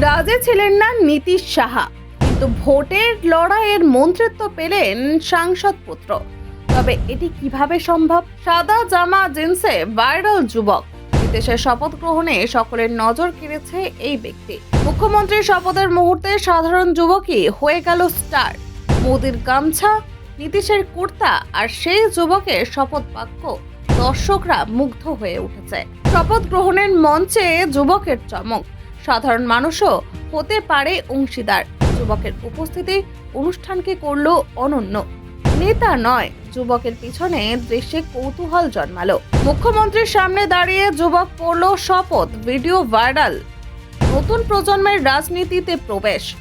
রাজে ছিলেন না নীতিশ সাহা। কিন্তু ভোটের লড়াইয়ের মন্ত্রিত্ব পেলেন সাংসদ পুত্র। তবে এটি কীভাবে সম্ভব? সাদা জামা, জিন্সে ভাইরাল যুবক। বিদেশের শপথ গ্রহণে সকলের নজর কেড়েছে এই ব্যক্তি। মুখ্যমন্ত্রীর শপথের মুহূর্তে সাধারণ যুবকই হয়ে গেল স্টার। মোদির গামছা, নীতিশের কুর্তা আর সেই যুবকের শপথ বাক্য দর্শকরা মুগ্ধ হয়ে উঠেছে। শপথ গ্রহণের মঞ্চে যুবকের চমক। সাধারণ মানুষও হতে পারে অংশীদার। যুবকের উপস্থিতি অনুষ্ঠানকে করল অনন্য। নেতা নয়, যুবকের পিছনে দৃশ্যে কৌতূহল জন্মালো। মুখ্যমন্ত্রীর সামনে দাঁড়িয়ে যুবক পড়ল শপথ, ভিডিও ভাইরাল। নতুন প্রজন্মের রাজনীতিতে প্রবেশ।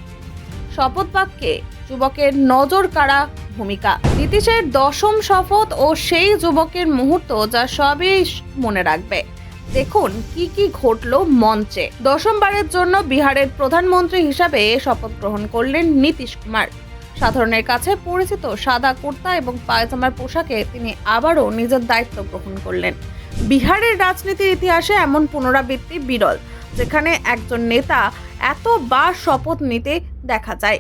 শপথ বাক্যে যুবকের নজর কাড়া ভূমিকা। নীতিশের দশম শপথ ও সেই যুবকের মুহূর্ত যা সবই মনে রাখবে। দেখুন, কি কি ঘটলো মঞ্চে। দশমবারের জন্য বিহারের প্রধানমন্ত্রী হিসাবে শপথ গ্রহণ করলেন নীতিশ কুমার। সাধারণের কাছে পরিচিত সাদা কুর্তা এবং পায়জামার পোশাকে তিনি আবারও নিজের দায়িত্ব গ্রহণ করলেন। বিহারের রাজনীতির ইতিহাসে এমন পুনরাবৃত্তি বিরল, যেখানে একজন নেতা এতবার শপথ নিতে দেখা যায়।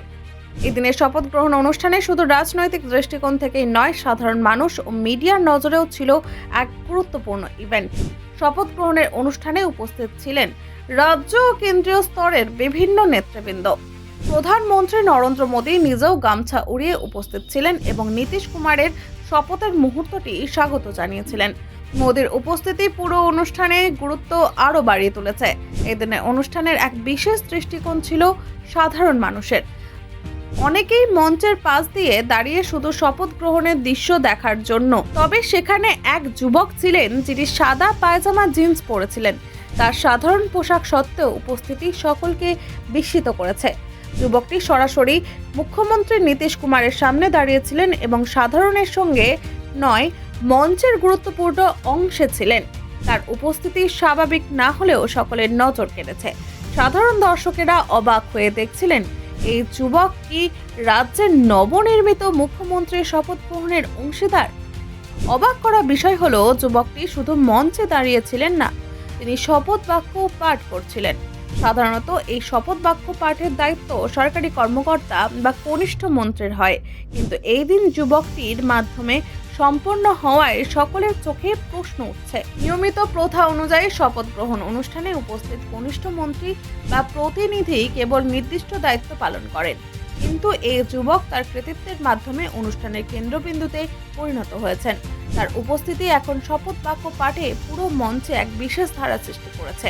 এদিনের শপথ গ্রহণ অনুষ্ঠানে শুধু রাজনৈতিক দৃষ্টিকোণ থেকেই নয়, সাধারণ মানুষ ও মিডিয়ার নজরেও ছিল এক গুরুত্বপূর্ণ ইভেন্ট। শপথ গ্রহণের অনুষ্ঠানে উপস্থিত ছিলেন রাজ্য ও কেন্দ্রীয় স্তরের বিভিন্ন নেতৃবৃন্দ। প্রধানমন্ত্রী নরেন্দ্র মোদী নিজেও গামছা উড়িয়ে উপস্থিত ছিলেন এবং নীতিশ কুমারের শপথের মুহূর্তটি স্বাগত জানিয়েছিলেন। মোদীর উপস্থিতি পুরো অনুষ্ঠানে গুরুত্ব আরও বাড়িয়ে তুলেছে। এদিনের অনুষ্ঠানের এক বিশেষ দৃষ্টিকোণ ছিল সাধারণ মানুষের। অনেকেই মঞ্চের পাশ দিয়ে দাঁড়িয়ে শুধু শপথ গ্রহণের দৃশ্য দেখার জন্য। তবে সেখানে এক যুবক ছিলেন যিনি সাদা পায়জামা জিন্স পরেছিলেন। তার সাধারণ পোশাক সত্ত্বেও উপস্থিতি সকলকে বিস্মিত করেছে। যুবকটি সরাসরি মুখ্যমন্ত্রী নীতিশ কুমারের সামনে দাঁড়িয়েছিলেন এবং সাধারণের সঙ্গে নয়, মঞ্চের গুরুত্বপূর্ণ অংশে ছিলেন। তার উপস্থিতি স্বাভাবিক না হলেও সকলের নজর কেড়েছে। সাধারণ দর্শকেরা অবাক হয়ে দেখছিলেন এই যুবক কি রাজ্যের নবনির্মিত মুখ্যমন্ত্রীর শপথ গ্রহণের অংশীদার? অবাক করা বিষয় হলো, যুবকটি শুধু মঞ্চে দাঁড়িয়েছিলেন না, তিনি শপথ বাক্য পাঠ করছিলেন। সাধারণত এই শপথ বাক্য পাঠের দায়িত্ব সরকারি কর্মকর্তা বা কনিষ্ঠ মন্ত্রীর হয়। কিন্তু এই দিন যুবকটির মাধ্যমে সম্পন্ন হওয়ায় সকলের চোখে প্রশ্ন উঠছে। নিয়মিত প্রথা অনুযায়ী শপথ গ্রহণ অনুষ্ঠানে উপস্থিত কনিষ্ঠ মন্ত্রী বা প্রতিনিধি কেবল নির্দিষ্ট দায়িত্ব পালন করেন। কিন্তু এই যুবক তার কৃতিত্বের মাধ্যমে অনুষ্ঠানের কেন্দ্রবিন্দুতে পরিণত হয়েছেন। তার উপস্থিতি এখন শপথ বাক্য পাঠে পুরো মঞ্চে এক বিশেষ ধারা সৃষ্টি করেছে।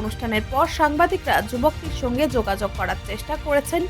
অনুষ্ঠানের পর সাংবাদিকরা যুবকটির সঙ্গে যোগাযোগ করার চেষ্টা করেছেন।